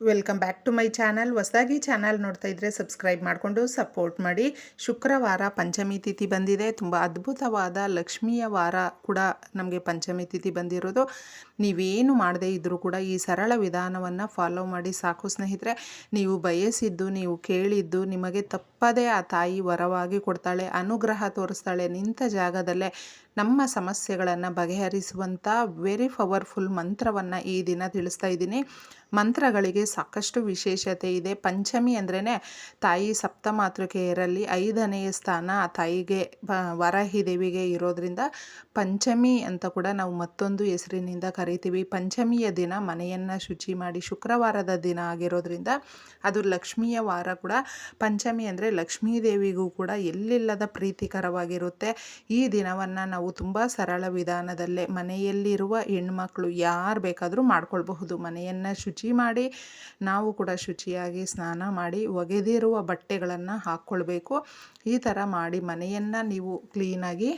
Welcome back to my channel ಹೊಸದಾಗಿ channel ನೋಡ್ತಾ ಇದ್ದರೆ ಸಬ್ಸ್ಕ್ರೈಬ್ ಮಾಡಿಕೊಂಡು ಸಪೋರ್ಟ್ ಮಾಡಿ. ಶುಕ್ರವಾರ ಪಂಚಮಿ ತಿಥಿ ಬಂದಿದೆ. ತುಂಬ ಅದ್ಭುತವಾದ ಲಕ್ಷ್ಮಿಯ ವಾರ ಕೂಡ ನಮಗೆ ಪಂಚಮಿ ತಿಥಿ ಬಂದಿರೋದು. ನೀವೇನು ಮಾಡದೇ ಇದ್ದರೂ ಕೂಡ ಈ ಸರಳ ವಿಧಾನವನ್ನು ಫಾಲೋ ಮಾಡಿ ಸಾಕು ಸ್ನೇಹಿತರೆ. ನೀವು ಬಯಸಿದ್ದು, ನೀವು ಕೇಳಿದ್ದು ನಿಮಗೆ ತಪ್ಪದೇ ಆ ತಾಯಿ ವರವಾಗಿ ಕೊಡ್ತಾಳೆ, ಅನುಗ್ರಹ ತೋರಿಸ್ತಾಳೆ ನಿಂತ ಜಾಗದಲ್ಲೇ. ನಮ್ಮ ಸಮಸ್ಯೆಗಳನ್ನು ಬಗೆಹರಿಸುವಂಥ ವೆರಿ ಪವರ್ಫುಲ್ ಮಂತ್ರವನ್ನು ಈ ದಿನ ತಿಳಿಸ್ತಾ ಇದ್ದೀನಿ. ಮಂತ್ರಗಳಿಗೆ ಸಾಕಷ್ಟು ವಿಶೇಷತೆ ಇದೆ. ಪಂಚಮಿ ಅಂದ್ರೇ ತಾಯಿ ಸಪ್ತಮಾತೃಕೆಯರಲ್ಲಿ ಐದನೆಯ ಸ್ಥಾನ ಆ ತಾಯಿಗೆ ವರಹಿ ದೇವಿಗೆ ಇರೋದ್ರಿಂದ ಪಂಚಮಿ ಅಂತ ಕೂಡ ನಾವು ಮತ್ತೊಂದು ಹೆಸರಿನಿಂದ ಕರಿತೀವಿ. ಪಂಚಮಿಯ ದಿನ ಮನೆಯನ್ನು ಶುಚಿ ಮಾಡಿ ಶುಕ್ರವಾರದ ದಿನ ಆಗಿರೋದ್ರಿಂದ ಅದು ಲಕ್ಷ್ಮಿಯ ವಾರ ಕೂಡ. ಪಂಚಮಿ ಅಂದರೆ ಲಕ್ಷ್ಮೀ ದೇವಿಗೂ ಕೂಡ ಎಲ್ಲಿಲ್ಲದ ಪ್ರೀತಿಕರವಾಗಿರುತ್ತೆ. ಈ ದಿನವನ್ನು ನಾವು ತುಂಬ ಸರಳ ವಿಧಾನದಲ್ಲೇ ಮನೆಯಲ್ಲಿರುವ ಹೆಣ್ಮಕ್ಳು ಯಾರು ಬೇಕಾದರೂ ಮಾಡ್ಕೊಳ್ಬಹುದು. ಮನೆಯನ್ನು ಶುಚಿ ಮಾಡಿ ನಾವು ಕೂಡ ಶುಚಿಯಾಗಿ ಸ್ನಾನ ಮಾಡಿ ಒಗೆದಿರುವ ಬಟ್ಟೆಗಳನ್ನು ಹಾಕ್ಕೊಳ್ಬೇಕು. ಈ ಥರ ಮಾಡಿ ಮನೆಯನ್ನು ನೀವು ಕ್ಲೀನಾಗಿ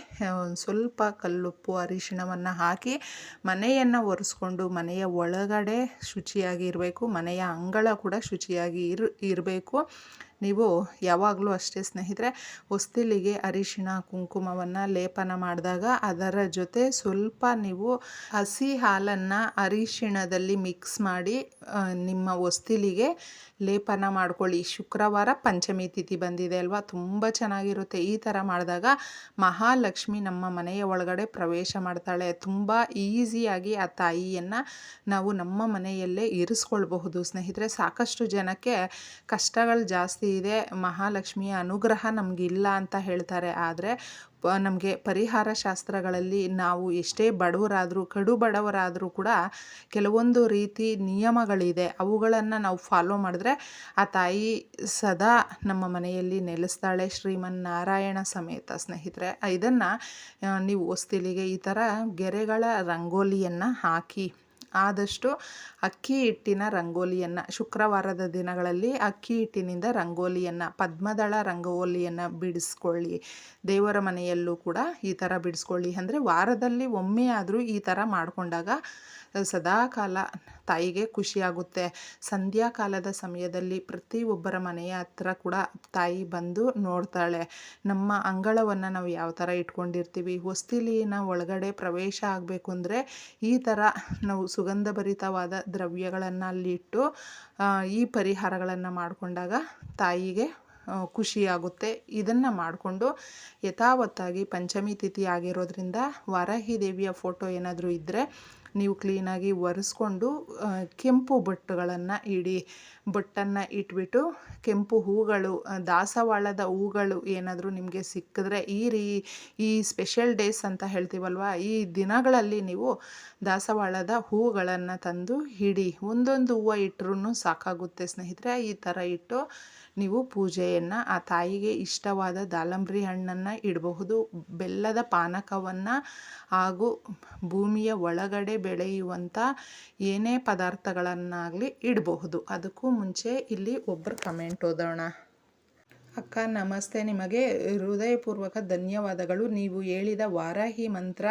ಸ್ವಲ್ಪ ಕಲ್ಲುಪ್ಪು, ಅರಿಶಿಣವನ್ನು ಹಾಕಿ ಮನೆಯನ್ನು ಒರೆಸ್ಕೊಂಡು ಮನೆಯ ಒಳಗಡೆ ಶುಚಿಯಾಗಿ ಇರಬೇಕು. ಮನೆಯ ಅಂಗಳ ಕೂಡ ಶುಚಿಯಾಗಿ ಇರ್, ಇರಬೇಕು. ನೀವು ಯಾವಾಗಲೂ ಅಷ್ಟೇ ಸ್ನೇಹಿತರೆ, ಹೊಸ್ತಿಲಿಗೆ ಅರಿಶಿಣ, ಕುಂಕುಮವನ್ನು ಲೇಪನ ಮಾಡಿದಾಗ ಅದರ ಜೊತೆ ಸ್ವಲ್ಪ ನೀವು ಹಸಿ ಹಾಲನ್ನು ಅರಿಶಿಣದಲ್ಲಿ ಮಿಕ್ಸ್ ಮಾಡಿ ನಿಮ್ಮ ಹೊಸ್ತಿಲಿಗೆ ಲೇಪನ ಮಾಡ್ಕೊಳ್ಳಿ. ಶುಕ್ರವಾರ ಪಂಚಮಿ ತಿಥಿ ಬಂದಿದೆ ಅಲ್ವಾ? ತುಂಬ ಚೆನ್ನಾಗಿರುತ್ತೆ. ಈ ಥರ ಮಾಡಿದಾಗ ಮಹಾಲಕ್ಷ್ಮಿ ನಮ್ಮ ಮನೆಯ ಒಳಗಡೆ ಪ್ರವೇಶ ಮಾಡ್ತಾಳೆ. ತುಂಬ ಈಸಿಯಾಗಿ ಆ ತಾಯಿಯನ್ನು ನಾವು ನಮ್ಮ ಮನೆಯಲ್ಲೇ ಇರಿಸ್ಕೊಳ್ಬಹುದು. ಸ್ನೇಹಿತರೆ, ಸಾಕಷ್ಟು ಜನಕ್ಕೆ ಕಷ್ಟಗಳು ಜಾಸ್ತಿ ಇದೆ, ಮಹಾಲಕ್ಷ್ಮಿಯ ಅನುಗ್ರಹ ನಮಗಿಲ್ಲ ಅಂತ ಹೇಳ್ತಾರೆ. ಆದರೆ ನಮಗೆ ಪರಿಹಾರ ಶಾಸ್ತ್ರಗಳಲ್ಲಿ ನಾವು ಎಷ್ಟೇ ಬಡವರಾದರೂ, ಕಡು ಬಡವರಾದರೂ ಕೂಡ ಕೆಲವೊಂದು ರೀತಿ ನಿಯಮಗಳಿದೆ. ಅವುಗಳನ್ನು ನಾವು ಫಾಲೋ ಮಾಡಿದ್ರೆ ಆ ತಾಯಿ ಸದಾ ನಮ್ಮ ಮನೆಯಲ್ಲಿ ನೆಲೆಸ್ತಾಳೆ. ಶ್ರೀಮನ್ನಾರಾಯಣ ಸಮೇತ ಸ್ನೇಹಿತರೆ, ಇದನ್ನು ನೀವು ಹೊಸ್ತಿಲಿಗೆ ಈ ಥರ ಗೆರೆಗಳ ರಂಗೋಲಿಯನ್ನು ಹಾಕಿ ಆದಷ್ಟು ಅಕ್ಕಿ ಹಿಟ್ಟಿನ ರಂಗೋಲಿಯನ್ನು ಶುಕ್ರವಾರದ ದಿನಗಳಲ್ಲಿ ಅಕ್ಕಿ ಹಿಟ್ಟಿನಿಂದ ರಂಗೋಲಿಯನ್ನು, ಪದ್ಮದಳ ರಂಗೋಲಿಯನ್ನು ಬಿಡಿಸ್ಕೊಳ್ಳಿ. ದೇವರ ಮನೆಯಲ್ಲೂ ಕೂಡ ಈ ಥರ ಬಿಡಿಸ್ಕೊಳ್ಳಿ. ಅಂದರೆ ವಾರದಲ್ಲಿ ಒಮ್ಮೆ ಆದರೂ ಈ ಥರ ಮಾಡಿಕೊಂಡಾಗ ಸದಾಕಾಲ ತಾಯಿಗೆ ಖುಷಿಯಾಗುತ್ತೆ. ಸಂಧ್ಯಾಕಾಲದ ಸಮಯದಲ್ಲಿ ಪ್ರತಿಯೊಬ್ಬರ ಮನೆಯ ಹತ್ರ ಕೂಡ ತಾಯಿ ಬಂದು ನೋಡ್ತಾಳೆ. ನಮ್ಮ ಅಂಗಳವನ್ನು ನಾವು ಯಾವ ಥರ ಇಟ್ಕೊಂಡಿರ್ತೀವಿ? ಹೊಸ್ತಿಲಿನ ಒಳಗಡೆ ಪ್ರವೇಶ ಆಗಬೇಕು ಅಂದರೆ ಈ ಥರ ನಾವು ಸುಗಂಧಭರಿತವಾದ ದ್ರವ್ಯಗಳನ್ನು ಅಲ್ಲಿಟ್ಟು ಈ ಪರಿಹಾರಗಳನ್ನು ಮಾಡಿಕೊಂಡಾಗ ತಾಯಿಗೆ ಖುಷಿಯಾಗುತ್ತೆ. ಇದನ್ನು ಮಾಡಿಕೊಂಡು ಯಥಾವತ್ತಾಗಿ ಪಂಚಮಿ ತಿಥಿ ಆಗಿರೋದ್ರಿಂದ ವಾರಾಹಿ ದೇವಿಯ ಫೋಟೋ ಏನಾದರೂ ಇದ್ದರೆ ನೀವು ಕ್ಲೀನಾಗಿ ಒರೆಸ್ಕೊಂಡು ಕೆಂಪು ಬಟ್ಟುಗಳನ್ನು ಇಡಿ. ಬೊಟ್ಟನ್ನು ಇಟ್ಬಿಟ್ಟು ಕೆಂಪು ಹೂಗಳು ದಾಸವಾಳದ ಹೂಗಳು ಏನಾದರೂ ನಿಮಗೆ ಸಿಕ್ಕಿದ್ರೆ ಈ ರೀ, ಈ ಸ್ಪೆಷಲ್ ಡೇಸ್ ಅಂತ ಹೇಳ್ತೀವಲ್ವ, ಈ ದಿನಗಳಲ್ಲಿ ನೀವು ದಾಸವಾಳದ ಹೂಗಳನ್ನು ತಂದು ಹಿಡಿ, ಒಂದೊಂದು ಹೂವು ಇಟ್ಟರೂ ಸಾಕಾಗುತ್ತೆ ಸ್ನೇಹಿತರೆ. ಈ ಥರ ಇಟ್ಟು ನೀವು ಪೂಜೆಯನ್ನು ಆ ತಾಯಿಗೆ ಇಷ್ಟವಾದ ದಾಳಂಬ್ರಿ ಹಣ್ಣನ್ನು ಇಡಬಹುದು. ಬೆಲ್ಲದ ಪಾನಕವನ್ನು ಹಾಗೂ ಭೂಮಿಯ ಒಳಗಡೆ ಬೆಳೆಯುವಂಥ ಏನೇ ಪದಾರ್ಥಗಳನ್ನಾಗಲಿ ಇಡಬಹುದು. ಅದಕ್ಕೂ ಮುಂಚೆ ಇಲ್ಲಿ ಒಬ್ಬರು ಕಮೆಂಟ್ ಓದೋಣ. ಅಕ್ಕ, ನಮಸ್ತೆ. ನಿಮಗೆ ಹೃದಯಪೂರ್ವಕ ಧನ್ಯವಾದಗಳು. ನೀವು ಹೇಳಿದ ವಾರಾಹಿ ಮಂತ್ರ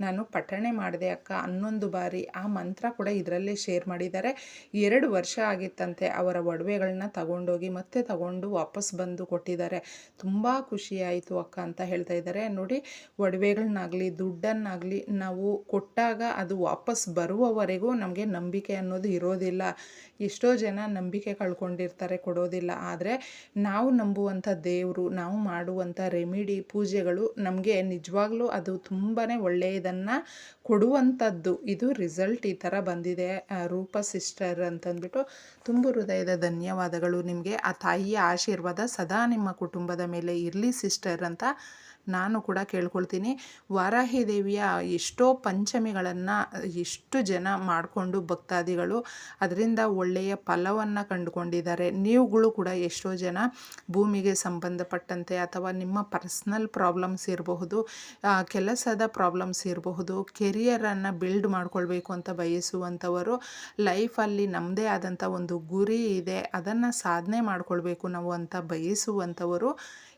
ನಾನು ಪಠಣೆ ಮಾಡಿದೆ ಅಕ್ಕ, ಹನ್ನೊಂದು ಬಾರಿ. ಆ ಮಂತ್ರ ಕೂಡ ಇದರಲ್ಲೇ ಶೇರ್ ಮಾಡಿದ್ದಾರೆ. ಎರಡು ವರ್ಷ ಆಗಿತ್ತಂತೆ ಅವರ ಒಡವೆಗಳನ್ನ ತಗೊಂಡೋಗಿ ಮತ್ತೆ ತಗೊಂಡು ವಾಪಸ್ ಬಂದು ಕೊಟ್ಟಿದ್ದಾರೆ. ತುಂಬ ಖುಷಿಯಾಯಿತು ಅಕ್ಕ ಅಂತ ಹೇಳ್ತಾ ಇದ್ದಾರೆ. ನೋಡಿ, ಒಡವೆಗಳನ್ನಾಗಲಿ, ದುಡ್ಡನ್ನಾಗಲಿ ನಾವು ಕೊಟ್ಟಾಗ ಅದು ವಾಪಸ್ ಬರುವವರೆಗೂ ನಮಗೆ ನಂಬಿಕೆ ಅನ್ನೋದು ಇರೋದಿಲ್ಲ. ಎಷ್ಟೋ ಜನ ನಂಬಿಕೆ ಕಳ್ಕೊಂಡಿರ್ತಾರೆ ಕೊಡೋದಿಲ್ಲ. ಆದರೆ ನಾವು ನಂಬುವಂಥ ದೇವರು, ನಾವು ಮಾಡುವಂಥ ರೆಮಿಡಿ ಪೂಜೆಗಳು ನಮಗೆ ನಿಜವಾಗ್ಲೂ ಅದು ತುಂಬಾ ಒಳ್ಳೆಯದನ್ನು ಕೊಡುವಂಥದ್ದು. ಇದು ರಿಸಲ್ಟ್ ಈ ಥರ ಬಂದಿದೆ. ರೂಪ ಸಿಸ್ಟರ್ ಅಂತಂದ್ಬಿಟ್ಟು ತುಂಬ ಹೃದಯದ ಧನ್ಯವಾದಗಳು ನಿಮಗೆ. ಆ ತಾಯಿಯ ಆಶೀರ್ವಾದ ಸದಾ ನಿಮ್ಮ ಕುಟುಂಬದ ಮೇಲೆ ಇರಲಿ ಸಿಸ್ಟರ್ ಅಂತ ನಾನು ಕೂಡ ಕೇಳ್ಕೊಳ್ತೀನಿ. ವಾರಾಹಿ ದೇವಿಯ ಎಷ್ಟೋ ಪಂಚಮಿಗಳನ್ನು ಎಷ್ಟು ಜನ ಮಾಡಿಕೊಂಡು ಭಕ್ತಾದಿಗಳು ಅದರಿಂದ ಒಳ್ಳೆಯ ಫಲವನ್ನು ಕಂಡುಕೊಂಡಿದ್ದಾರೆ. ನೀವುಗಳು ಕೂಡ ಎಷ್ಟೋ ಜನ ಭೂಮಿಗೆ ಸಂಬಂಧಪಟ್ಟಂತೆ ಅಥವಾ ನಿಮ್ಮ ಪರ್ಸ್ನಲ್ ಪ್ರಾಬ್ಲಮ್ಸ್ ಇರಬಹುದು ಕೆಲಸದ ಪ್ರಾಬ್ಲಮ್ಸ್ ಇರಬಹುದು, ಕೆರಿಯರನ್ನು ಬಿಲ್ಡ್ ಮಾಡ್ಕೊಳ್ಬೇಕು ಅಂತ ಬಯಸುವಂಥವರು, ಲೈಫಲ್ಲಿ ನಮ್ಮದೇ ಆದಂಥ ಒಂದು ಗುರಿ ಇದೆ, ಅದನ್ನು ಸಾಧನೆ ಮಾಡ್ಕೊಳ್ಬೇಕು ನಾವು ಅಂತ ಬಯಸುವಂಥವರು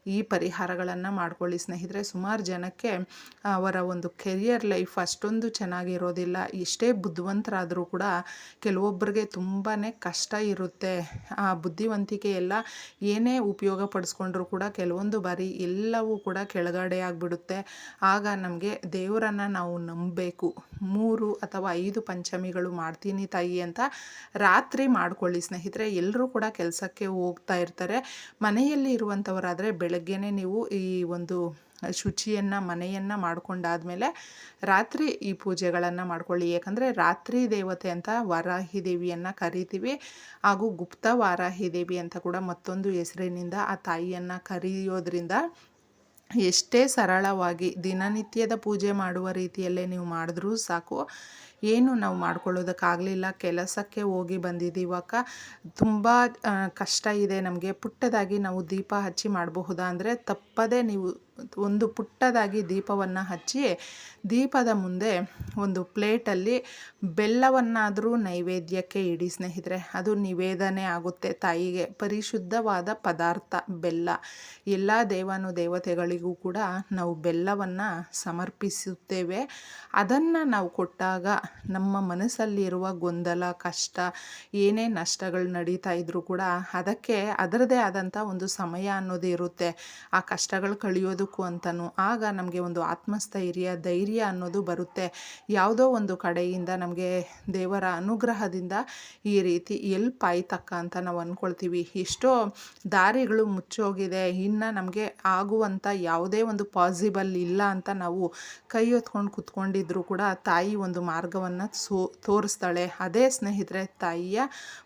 ಈ ಪರಿಹಾರಗಳನ್ನು ಮಾಡ್ಕೊಳ್ಳಿ ಸ್ನೇಹಿತರೆ. ಸುಮಾರು ಜನಕ್ಕೆ ಅವರ ಒಂದು ಕೆರಿಯರ್ ಲೈಫ್ ಅಷ್ಟೊಂದು ಚೆನ್ನಾಗಿರೋದಿಲ್ಲ ಎಷ್ಟೇ ಬುದ್ಧಿವಂತರಾದರೂ ಕೂಡ ಕೆಲವೊಬ್ಬರಿಗೆ ತುಂಬಾ ಕಷ್ಟ ಇರುತ್ತೆ. ಆ ಬುದ್ಧಿವಂತಿಕೆ ಎಲ್ಲ ಏನೇ ಉಪಯೋಗ ಪಡಿಸ್ಕೊಂಡ್ರೂ ಕೂಡ ಕೆಲವೊಂದು ಬಾರಿ ಎಲ್ಲವೂ ಕೂಡ ಕೆಳಗಡೆ ಆಗಿಬಿಡುತ್ತೆ. ಆಗ ನಮಗೆ ದೇವರನ್ನು ನಾವು ನಂಬಬೇಕು. ಮೂರು ಅಥವಾ ಐದು ಪಂಚಮಿಗಳು ಮಾಡ್ತೀನಿ ತಾಯಿ ಅಂತ ರಾತ್ರಿ ಮಾಡ್ಕೊಳ್ಳಿ ಸ್ನೇಹಿತರೆ. ಎಲ್ಲರೂ ಕೂಡ ಕೆಲಸಕ್ಕೆ ಹೋಗ್ತಾ ಇರ್ತಾರೆ. ಮನೆಯಲ್ಲಿ ಇರುವಂಥವರಾದರೆ ಬೆಳಗ್ಗೆನೇ ನೀವು ಈ ಒಂದು ಶುಚಿಯನ್ನು, ಮನೆಯನ್ನು ಮಾಡಿಕೊಂಡಾದಮೇಲೆ ರಾತ್ರಿ ಈ ಪೂಜೆಗಳನ್ನು ಮಾಡ್ಕೊಳ್ಳಿ. ಯಾಕಂದರೆ ರಾತ್ರಿ ದೇವತೆ ಅಂತ ವಾರಾಹಿ ದೇವಿಯನ್ನು ಕರಿತೀವಿ. ಹಾಗೂ ಗುಪ್ತ ವಾರಾಹಿ ದೇವಿ ಅಂತ ಕೂಡ ಮತ್ತೊಂದು ಹೆಸರಿನಿಂದ ಆ ತಾಯಿಯನ್ನು ಕರೆಯೋದ್ರಿಂದ ಎಷ್ಟೇ ಸರಳವಾಗಿ ದಿನನಿತ್ಯದ ಪೂಜೆ ಮಾಡುವ ರೀತಿಯಲ್ಲೇ ನೀವು ಮಾಡಿದ್ರೂ ಸಾಕು. ಏನು ನಾವು ಮಾಡ್ಕೊಳ್ಳೋದಕ್ಕಾಗಲಿಲ್ಲ. ಕೆಲಸಕ್ಕೆ ಹೋಗಿ ಬಂದಿದ್ದೀವಕ್ಕ ತುಂಬ ಕಷ್ಟ ಇದೆ ನಮಗೆ. ಪುಟ್ಟದಾಗಿ ನಾವು ದೀಪ ಹಚ್ಚಿ ಮಾಡಬಹುದಾ? ಅಂದರೆ ತಪ್ಪದೇ ನೀವು ಒಂದು ಪುಟ್ಟದಾಗಿ ದೀಪವನ್ನು ಹಚ್ಚಿ ದೀಪದ ಮುಂದೆ ಒಂದು ಪ್ಲೇಟಲ್ಲಿ ಬೆಲ್ಲವನ್ನಾದರೂ ನೈವೇದ್ಯಕ್ಕೆ ಇಡಿ ಸ್ನೇಹಿತರೆ. ಅದು ನಿವೇದನೆ ಆಗುತ್ತೆ ತಾಯಿಗೆ. ಪರಿಶುದ್ಧವಾದ ಪದಾರ್ಥ ಬೆಲ್ಲ. ಎಲ್ಲ ದೇವಾನು ದೇವತೆಗಳಿಗೂ ಕೂಡ ನಾವು ಬೆಲ್ಲವನ್ನು ಸಮರ್ಪಿಸುತ್ತೇವೆ. ಅದನ್ನು ನಾವು ಕೊಟ್ಟಾಗ ನಮ್ಮ ಮನಸ್ಸಲ್ಲಿರುವ ಗೊಂದಲ, ಕಷ್ಟ, ಏನೇ ನಷ್ಟಗಳು ನಡೀತಾ ಇದ್ರೂ ಕೂಡ ಅದಕ್ಕೆ ಅದರದೇ ಆದಂಥ ಒಂದು ಸಮಯ ಅನ್ನೋದು ಇರುತ್ತೆ. ಆ ಕಷ್ಟಗಳು ಕಳೆಯೋದು ಅಂತನೂ ಆಗ ನಮಗೆ ಒಂದು ಆತ್ಮಸ್ಥೈರ್ಯ, ಧೈರ್ಯ ಅನ್ನೋದು ಬರುತ್ತೆ. ಯಾವುದೋ ಒಂದು ಕಡೆಯಿಂದ ನಮಗೆ ದೇವರ ಅನುಗ್ರಹದಿಂದ ಈ ರೀತಿ ಎಲ್ಪ್ ಆಯ್ತಕ್ಕ ಅಂತ ನಾವು ಅಂದ್ಕೊಳ್ತೀವಿ ಎಷ್ಟೋ ದಾರಿಗಳು ಮುಚ್ಚೋಗಿದೆ. ಇನ್ನು ನಮಗೆ ಆಗುವಂಥ ಯಾವುದೇ ಒಂದು ಪಾಸಿಬಲ್ ಇಲ್ಲ ಅಂತ ನಾವು ಕೈ ಹೊತ್ಕೊಂಡು ಕುತ್ಕೊಂಡಿದ್ರು ಕೂಡ ತಾಯಿ ಒಂದು ಮಾರ್ಗವನ್ನು ಸೋ, ತೋರಿಸ್ತಾಳೆ. ಅದೇ ಸ್ನೇಹಿತರೆ, ತಾಯಿಯ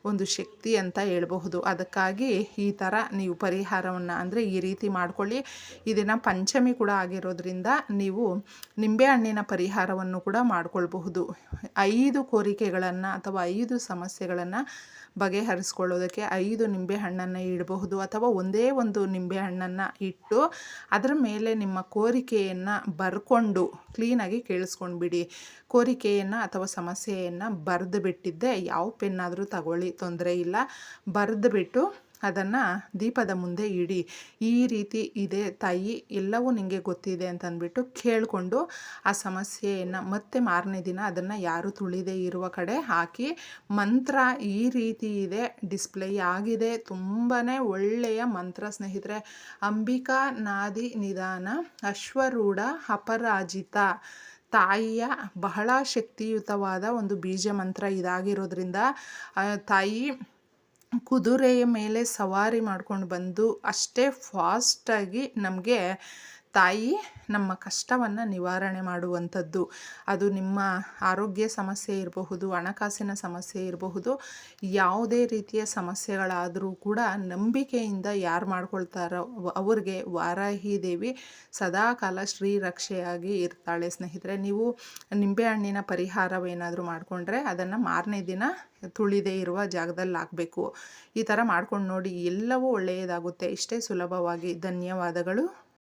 ಒಂದು ಶಕ್ತಿ ಅಂತ ಹೇಳ್ಬಹುದು. ಅದಕ್ಕಾಗಿ ಈ ಥರ ನೀವು ಪರಿಹಾರವನ್ನು ಅಂದರೆ ಈ ರೀತಿ ಮಾಡ್ಕೊಳ್ಳಿ. ಇದನ್ನು ಪಂಚಮಿ ಕೂಡ ಆಗಿರೋದ್ರಿಂದ ನೀವು ನಿಂಬೆಹಣ್ಣಿನ ಪರಿಹಾರವನ್ನು ಕೂಡ ಮಾಡಿಕೊಳ್ಬಹುದು. ಐದು ಕೋರಿಕೆಗಳನ್ನು ಅಥವಾ ಐದು ಸಮಸ್ಯೆಗಳನ್ನು ಬಗೆಹರಿಸ್ಕೊಳ್ಳೋದಕ್ಕೆ ಐದು ನಿಂಬೆಹಣ್ಣನ್ನು ಇಡಬಹುದು ಅಥವಾ ಒಂದೇ ಒಂದು ನಿಂಬೆಹಣ್ಣನ್ನು ಇಟ್ಟು ಅದರ ಮೇಲೆ ನಿಮ್ಮ ಕೋರಿಕೆಯನ್ನು ಬರ್ಕೊಂಡು ಕ್ಲೀನಾಗಿ ಕೇಳಿಸ್ಕೊಂಡ್ಬಿಡಿ. ಕೋರಿಕೆಯನ್ನು ಅಥವಾ ಸಮಸ್ಯೆಯನ್ನು ಬರೆದು ಬಿಟ್ಟಿದ್ದೆ, ಯಾವ ಪೆನ್ನಾದರೂ ತಗೊಳ್ಳಿ, ತೊಂದರೆ ಇಲ್ಲ. ಬರೆದು ಬಿಟ್ಟು ಅದನ್ನು ದೀಪದ ಮುಂದೆ ಇಡಿ. ಈ ರೀತಿ ಇದೆ ತಾಯಿ, ಎಲ್ಲವೂ ನಿಮಗೆ ಗೊತ್ತಿದೆ ಅಂತ ಅಂದ್ಬಿಟ್ಟು ಕೇಳಿಕೊಂಡು ಆ ಸಮಸ್ಯೆಯನ್ನು ಮತ್ತೆ ಮಾರನೇ ದಿನ ಅದನ್ನು ಯಾರು ತುಳಿದೇ ಇರುವ ಕಡೆ ಹಾಕಿ, ಮಂತ್ರ ಈ ರೀತಿ ಇದೆ, ಡಿಸ್ಪ್ಲೇ ಆಗಿದೆ ತುಂಬಾ ಒಳ್ಳೆಯ ಮಂತ್ರ ಸ್ನೇಹಿತರೆ. ಅಂಬಿಕಾ ನಾದಿ ನಿಧಾನ, ಅಶ್ವರೂಢ, ಅಪರಾಜಿತ. ತಾಯಿಯ ಬಹಳ ಶಕ್ತಿಯುತವಾದ ಒಂದು ಬೀಜ ಮಂತ್ರ ಇದಾಗಿರೋದ್ರಿಂದ ತಾಯಿ ಕುದುರೆಯ ಮೇಲೆ ಸವಾರಿ ಮಾಡ್ಕೊಂಡು ಬಂದು ಅಷ್ಟೇ ಫಾಸ್ಟಾಗಿ ನಮಗೆ ತಾಯಿ ನಮ್ಮ ಕಷ್ಟವನ್ನು ನಿವಾರಣೆ ಮಾಡುವಂಥದ್ದು. ಅದು ನಿಮ್ಮ ಆರೋಗ್ಯ ಸಮಸ್ಯೆ ಇರಬಹುದು, ಹಣಕಾಸಿನ ಸಮಸ್ಯೆ ಇರಬಹುದು, ಯಾವುದೇ ರೀತಿಯ ಸಮಸ್ಯೆಗಳಾದರೂ ಕೂಡ ನಂಬಿಕೆಯಿಂದ ಯಾರು ಮಾಡ್ಕೊಳ್ತಾರೋ ಅವ್ರಿಗೆ ವಾರಾಹಿ ದೇವಿ ಸದಾಕಾಲ ಶ್ರೀರಕ್ಷೆಯಾಗಿ ಇರ್ತಾಳೆ. ಸ್ನೇಹಿತರೆ, ನೀವು ನಿಂಬೆಹಣ್ಣಿನ ಪರಿಹಾರವೇನಾದರೂ ಮಾಡಿಕೊಂಡ್ರೆ ಅದನ್ನು ಮಾರನೇ ದಿನ ತುಳಿದೇ ಇರುವ ಜಾಗದಲ್ಲಿ ಹಾಕಬೇಕು. ಈ ಥರ ಮಾಡ್ಕೊಂಡು ನೋಡಿ ಎಲ್ಲವೂ ಒಳ್ಳೆಯದಾಗುತ್ತೆ. ಇಷ್ಟೇ ಸುಲಭವಾಗಿ. ಧನ್ಯವಾದಗಳು.